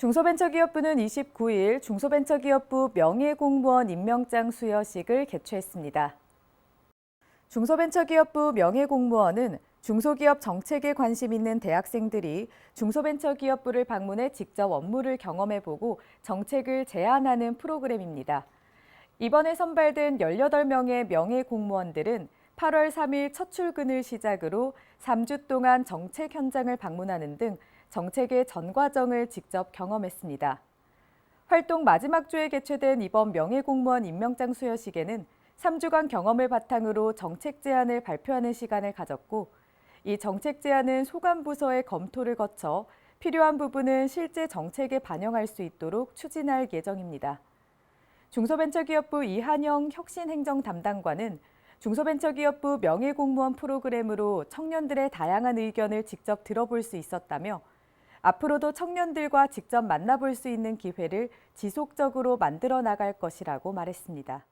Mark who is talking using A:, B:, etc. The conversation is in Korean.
A: 중소벤처기업부는 29일 중소벤처기업부 명예공무원 임명장 수여식을 개최했습니다. 중소벤처기업부 명예공무원은 중소기업 정책에 관심 있는 대학생들이 중소벤처기업부를 방문해 직접 업무를 경험해보고 정책을 제안하는 프로그램입니다. 이번에 선발된 18명의 명예공무원들은 8월 3일 첫 출근을 시작으로 3주 동안 정책 현장을 방문하는 등 정책의 전 과정을 직접 경험했습니다. 활동 마지막 주에 개최된 이번 명예공무원 임명장 수여식에는 3주간 경험을 바탕으로 정책 제안을 발표하는 시간을 가졌고 이 정책 제안은 소관부서의 검토를 거쳐 필요한 부분은 실제 정책에 반영할 수 있도록 추진할 예정입니다. 중소벤처기업부 이한영 혁신행정 담당관은 중소벤처기업부 명예공무원 프로그램으로 청년들의 다양한 의견을 직접 들어볼 수 있었다며 앞으로도 청년들과 직접 만나볼 수 있는 기회를 지속적으로 만들어 나갈 것이라고 말했습니다.